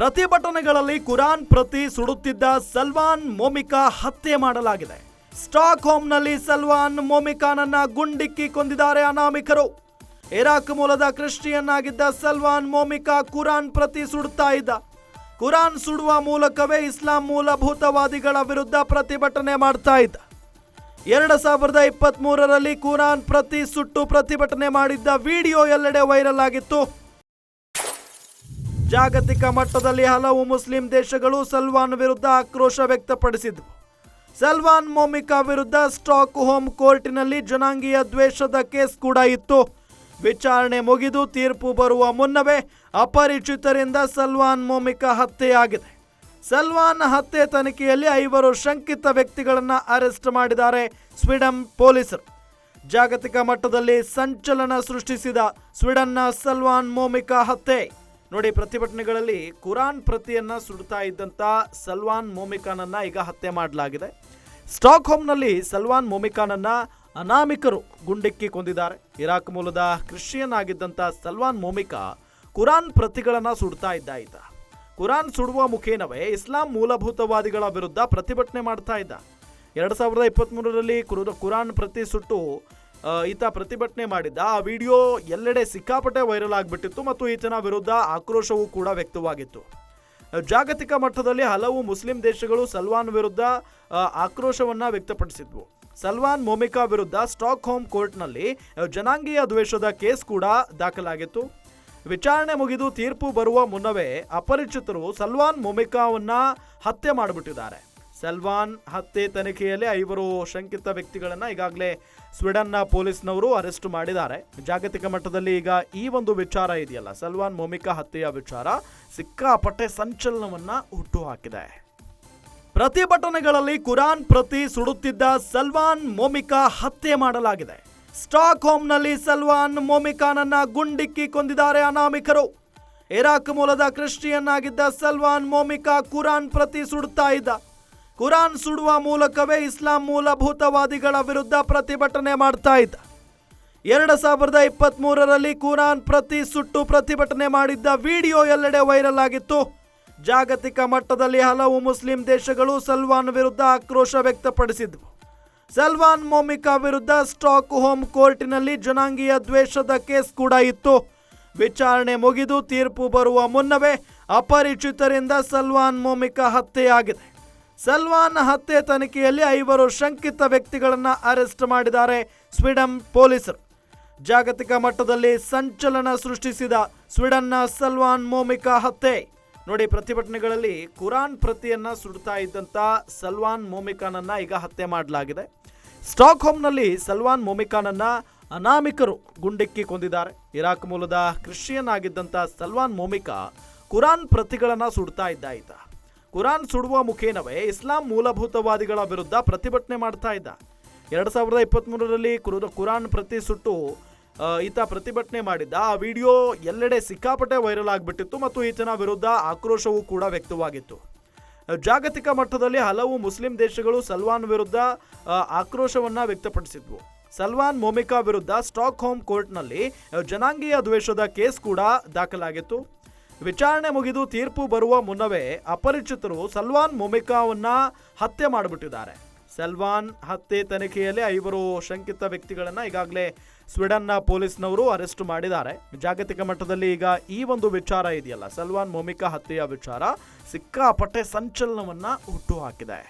ಪ್ರತಿಭಟನೆಗಳಲ್ಲಿ ಕುರಾನ್ ಪ್ರತಿ ಸುಡುತ್ತಿದ್ದ ಸಲ್ವಾನ್ ಮೋಮಿಕಾ ಹತ್ಯೆ ಮಾಡಲಾಗಿದೆ. ಸ್ಟಾಕ್ ಹೋಮ್ನಲ್ಲಿ ಸಲ್ವಾನ್ ಮೊಮಿಕಾನನ್ನ ಗುಂಡಿಕ್ಕಿ ಕೊಂದಿದ್ದಾರೆ ಅನಾಮಿಕರು. ಇರಾಕ್ ಮೂಲದ ಕ್ರಿಶ್ಚಿಯನ್ ಆಗಿದ್ದ ಸಲ್ವಾನ್ ಮೋಮಿಕಾ ಕುರಾನ್ ಪ್ರತಿ ಸುಡುತ್ತಾ ಇದ್ದ. ಕುರಾನ್ ಸುಡುವ ಮೂಲಕವೇ ಇಸ್ಲಾಂ ಮೂಲಭೂತವಾದಿಗಳ ವಿರುದ್ಧ ಪ್ರತಿಭಟನೆ ಮಾಡ್ತಾ ಇದ್ದ. ಎರಡು ಸಾವಿರದ ಇಪ್ಪತ್ತ್ ಮೂರರಲ್ಲಿ ಕುರಾನ್ ಪ್ರತಿ ಸುಟ್ಟು ಪ್ರತಿಭಟನೆ ಮಾಡಿದ್ದ ವಿಡಿಯೋ ಎಲ್ಲೆಡೆ ವೈರಲ್ ಆಗಿತ್ತು. ಜಾಗತಿಕ ಮಟ್ಟದಲ್ಲಿ ಹಲವು ಮುಸ್ಲಿಂ ದೇಶಗಳು ಸಲ್ವಾನ್ ವಿರುದ್ಧ ಆಕ್ರೋಶ ವ್ಯಕ್ತಪಡಿಸಿದ್ವು. ಸಲ್ವಾನ್ ಮೊಮಿಕಾ ವಿರುದ್ಧ ಸ್ಟಾಕ್ ಹೋಮ್ ಕೋರ್ಟಿನಲ್ಲಿ ಜನಾಂಗೀಯ ದ್ವೇಷದ ಕೇಸ್ ಕೂಡ ಇತ್ತು. ವಿಚಾರಣೆ ಮುಗಿದು ತೀರ್ಪು ಬರುವ ಮುನ್ನವೇ ಅಪರಿಚಿತರಿಂದ ಸಲ್ವಾನ್ ಮೊಮಿಕಾ ಹತ್ಯೆಯಾಗಿದೆ. ಸಲ್ವಾನ್ ಹತ್ಯೆ ತನಿಖೆಯಲ್ಲಿ ಐವರು ಶಂಕಿತ ವ್ಯಕ್ತಿಗಳನ್ನು ಅರೆಸ್ಟ್ ಮಾಡಿದ್ದಾರೆ ಸ್ವೀಡನ್ ಪೊಲೀಸರು. ಜಾಗತಿಕ ಮಟ್ಟದಲ್ಲಿ ಸಂಚಲನ ಸೃಷ್ಟಿಸಿದ ಸ್ವೀಡನ್ನ ಸಲ್ವಾನ್ ಮೊಮಿಕಾ ಹತ್ಯೆ. ನೋಡಿ, ಪ್ರತಿಭಟನೆಗಳಲ್ಲಿ ಕುರಾನ್ ಪ್ರತಿಯನ್ನ ಸುಡ್ತಾ ಇದ್ದಂತ ಸಲ್ವಾನ್ ಮೋಮಿಖಾನನ್ನು ಈಗ ಹತ್ಯೆ ಮಾಡಲಾಗಿದೆ. ಸ್ಟಾಕ್ ಹೋಮ್ನಲ್ಲಿ ಸಲ್ಮಾನ್ ಅನ್ನ ಅನಾಮಿಕರು ಗುಂಡಿಕ್ಕಿ ಕೊಂದಿದ್ದಾರೆ. ಇರಾಕ್ ಮೂಲದ ಕ್ರಿಶ್ಚಿಯನ್ ಆಗಿದ್ದಂತ ಸಲ್ವಾನ್ ಮೋಮಿಕಾ ಕುರಾನ್ ಪ್ರತಿಗಳನ್ನ ಸುಡ್ತಾ ಇದ್ದ ಈತ. ಕುರಾನ್ ಸುಡುವ ಮುಖೇನವೇ ಇಸ್ಲಾಂ ಮೂಲಭೂತವಾದಿಗಳ ವಿರುದ್ಧ ಪ್ರತಿಭಟನೆ ಮಾಡ್ತಾ ಇದ್ದ. ಎರಡು ಸಾವಿರದ ಇಪ್ಪತ್ತ್ಮೂರರಲ್ಲಿ ಕುರು, ಕುರಾನ್ ಪ್ರತಿ ಸುಟ್ಟು ಈತ ಪ್ರತಿಭಟನೆ ಮಾಡಿದ್ದ. ಆ ವಿಡಿಯೋ ಎಲ್ಲೆಡೆ ಸಿಕ್ಕಾಪಟ್ಟೆ ವೈರಲ್ ಆಗಿಬಿಟ್ಟಿತ್ತು ಮತ್ತು ಈತನ ವಿರುದ್ಧ ಆಕ್ರೋಶವೂ ಕೂಡ ವ್ಯಕ್ತವಾಗಿತ್ತು. ಜಾಗತಿಕ ಮಟ್ಟದಲ್ಲಿ ಹಲವು ಮುಸ್ಲಿಂ ದೇಶಗಳು ಸಲ್ವಾನ್ ವಿರುದ್ಧ ಆಕ್ರೋಶವನ್ನು ವ್ಯಕ್ತಪಡಿಸಿದ್ವು. ಸಲ್ವಾನ್ ಮೊಮಿಕಾ ವಿರುದ್ಧ ಸ್ಟಾಕ್ ಹೋಮ್ ಕೋರ್ಟ್ನಲ್ಲಿ ಜನಾಂಗೀಯ ದ್ವೇಷದ ಕೇಸ್ ಕೂಡ ದಾಖಲಾಗಿತ್ತು. ವಿಚಾರಣೆ ಮುಗಿದು ತೀರ್ಪು ಬರುವ ಮುನ್ನವೇ ಅಪರಿಚಿತರು ಸಲ್ವಾನ್ ಮೊಮಿಕಾವನ್ನ ಹತ್ಯೆ ಮಾಡಿಬಿಟ್ಟಿದ್ದಾರೆ. ಸಲ್ಮಾನ್ ಹತ್ಯೆ ತನಿಖೆಯಲ್ಲಿ ಐವರು ಶಂಕಿತ ವ್ಯಕ್ತಿಗಳನ್ನು ಈಗಾಗಲೇ ಸ್ವೀಡನ್ನ ಪೊಲೀಸ್ನವರು ಅರೆಸ್ಟ್ ಮಾಡಿದ್ದಾರೆ. ಜಾಗತಿಕ ಮಟ್ಟದಲ್ಲಿ ಈಗ ಈ ಒಂದು ವಿಚಾರ ಇದೆಯಲ್ಲ, ಸಲ್ವಾನ್ ಮೊಮಿಕಾ ಹತ್ಯೆಯ ವಿಚಾರ ಸಿಕ್ಕಾಪಟ್ಟೆ ಸಂಚಲನವನ್ನ ಹುಟ್ಟು ಹಾಕಿದೆ ಪ್ರತಿಭಟನೆಗಳಲ್ಲಿ ಕುರಾನ್ ಪ್ರತಿ ಸುಡುತ್ತಿದ್ದ ಸಲ್ವಾನ್ ಮೊಮಿಕಾ ಹತ್ಯೆ ಮಾಡಲಾಗಿದೆ. ಸ್ಟಾಕ್ ಹೋಮ್ನಲ್ಲಿ ಸಲ್ವಾನ್ ಮೊಮಿಕಾನನ್ನ ಗುಂಡಿಕ್ಕಿ ಕೊಂದಿದ್ದಾರೆ ಅನಾಮಿಕರು. ಇರಾಕ್ ಮೂಲದ ಕ್ರಿಶ್ಚಿಯನ್ ಆಗಿದ್ದ ಸಲ್ವಾನ್ ಮೊಮಿಕಾ ಕುರಾನ್ ಪ್ರತಿ ಸುಡುತ್ತಾ ಇದ್ದ. ಕುರಾನ್ ಸುಡುವ ಮೂಲಕವೇ ಇಸ್ಲಾಂ ಮೂಲಭೂತವಾದಿಗಳ ವಿರುದ್ಧ ಪ್ರತಿಭಟನೆ ಮಾಡ್ತಾ ಇದ್ದ. ಎರಡು ಸಾವಿರದ ಇಪ್ಪತ್ತ್ ಮೂರರಲ್ಲಿ ಕುರಾನ್ ಪ್ರತಿ ಸುಟ್ಟು ಪ್ರತಿಭಟನೆ ಮಾಡಿದ್ದ ವಿಡಿಯೋ ಎಲ್ಲೆಡೆ ವೈರಲ್ ಆಗಿತ್ತು. ಜಾಗತಿಕ ಮಟ್ಟದಲ್ಲಿ ಹಲವು ಮುಸ್ಲಿಂ ದೇಶಗಳು ಸಲ್ವಾನ್ ವಿರುದ್ಧ ಆಕ್ರೋಶ ವ್ಯಕ್ತಪಡಿಸಿದ್ವು. ಸಲ್ವಾನ್ ಮೋಮಿಕಾ ವಿರುದ್ಧ ಸ್ಟಾಕ್ ಹೋಮ್ ಕೋರ್ಟಿನಲ್ಲಿ ಜನಾಂಗೀಯ ದ್ವೇಷದ ಕೇಸ್ ಕೂಡ ಇತ್ತು. ವಿಚಾರಣೆ ಮುಗಿದು ತೀರ್ಪು ಬರುವ ಮುನ್ನವೇ ಅಪರಿಚಿತರಿಂದ ಸಲ್ವಾನ್ ಮೋಮಿಕಾ ಹತ್ಯೆಯಾಗಿದೆ. ಸಲ್ಮಾನ್ ಹತ್ಯೆ ತನಿಖೆಯಲ್ಲಿ ಐವರು ಶಂಕಿತ ವ್ಯಕ್ತಿಗಳನ್ನು ಅರೆಸ್ಟ್ ಮಾಡಿದ್ದಾರೆ ಸ್ವೀಡನ್ ಪೊಲೀಸರು. ಜಾಗತಿಕ ಮಟ್ಟದಲ್ಲಿ ಸಂಚಲನ ಸೃಷ್ಟಿಸಿದ ಸ್ವೀಡನ್ನ ಸಲ್ವಾನ್ ಮೋಮಿಕಾ ಹತ್ಯೆ. ನೋಡಿ, ಪ್ರತಿಭಟನೆಗಳಲ್ಲಿ ಕುರಾನ್ ಪ್ರತಿಯನ್ನ ಸುಡ್ತಾ ಇದ್ದಂತ ಸಲ್ವಾನ್ ಮೋಮಿಕಾನನ್ನ ಈಗ ಹತ್ಯೆ ಮಾಡಲಾಗಿದೆ. ಸ್ಟಾಕ್ ಹೋಮ್ನಲ್ಲಿ ಸಲ್ವಾನ್ ಮೋಮಿಕಾನನ್ನು ಅನಾಮಿಕರು ಗುಂಡಿಕ್ಕಿ ಕೊಂದಿದ್ದಾರೆ. ಇರಾಕ್ ಮೂಲದ ಕ್ರಿಶ್ಚಿಯನ್ ಆಗಿದ್ದಂತ ಸಲ್ವಾನ್ ಮೋಮಿಕಾ ಕುರಾನ್ ಪ್ರತಿಗಳನ್ನು ಸುಡ್ತಾ ಇದ್ದ ಕುರಾನ್ ಸುಡುವ ಮುಖೇನವೇ ಇಸ್ಲಾಂ ಮೂಲಭೂತವಾದಿಗಳ ವಿರುದ್ಧ ಪ್ರತಿಭಟನೆ ಮಾಡ್ತಾ ಇದ್ದ. ಎರಡು ಸಾವಿರದ ಇಪ್ಪತ್ತ್ಮೂರರಲ್ಲಿ ಕುರು, ಕುರಾನ್ ಪ್ರತಿ ಸುಟ್ಟು ಈತ ಪ್ರತಿಭಟನೆ ಮಾಡಿದ್ದ. ಆ ವಿಡಿಯೋ ಎಲ್ಲೆಡೆ ಸಿಕ್ಕಾಪಟ್ಟೆ ವೈರಲ್ ಆಗಿಬಿಟ್ಟಿತ್ತು ಮತ್ತು ಈತನ ವಿರುದ್ಧ ಆಕ್ರೋಶವೂ ಕೂಡ ವ್ಯಕ್ತವಾಗಿತ್ತು. ಜಾಗತಿಕ ಮಟ್ಟದಲ್ಲಿ ಹಲವು ಮುಸ್ಲಿಂ ದೇಶಗಳು ಸಲ್ವಾನ್ ವಿರುದ್ಧ ಆಕ್ರೋಶವನ್ನು ವ್ಯಕ್ತಪಡಿಸಿದ್ವು. ಸಲ್ವಾನ್ ಮೊಮಿಕಾ ವಿರುದ್ಧ ಸ್ಟಾಕ್ ಹೋಮ್ ಕೋರ್ಟ್ನಲ್ಲಿ ಜನಾಂಗೀಯ ದ್ವೇಷದ ಕೇಸ್ ಕೂಡ ದಾಖಲಾಗಿತ್ತು. ವಿಚಾರಣೆ ಮುಗಿದು ತೀರ್ಪು ಬರುವ ಮುನ್ನವೇ ಅಪರಿಚಿತರು ಸಲ್ವಾನ್ ಮೊಮಿಕಾವನ್ನ ಹತ್ಯೆ ಮಾಡಿಬಿಟ್ಟಿದ್ದಾರೆ. ಸಲ್ವಾನ್ ಹತ್ಯೆ ತನಿಖೆಯಲ್ಲಿ ಐವರು ಶಂಕಿತ ವ್ಯಕ್ತಿಗಳನ್ನು ಈಗಾಗಲೇ ಸ್ವೀಡನ್ನ ಪೊಲೀಸ್ನವರು ಅರೆಸ್ಟ್ ಮಾಡಿದ್ದಾರೆ. ಜಾಗತಿಕ ಮಟ್ಟದಲ್ಲಿ ಈಗ ಈ ಒಂದು ವಿಚಾರ ಇದೆಯಲ್ಲ, ಸಲ್ವಾನ್ ಮೊಮಿಕಾ ಹತ್ಯೆಯ ವಿಚಾರ ಸಿಕ್ಕಾಪಟ್ಟೆ ಸಂಚಲನವನ್ನ ಹುಟ್ಟು ಹಾಕಿದೆ.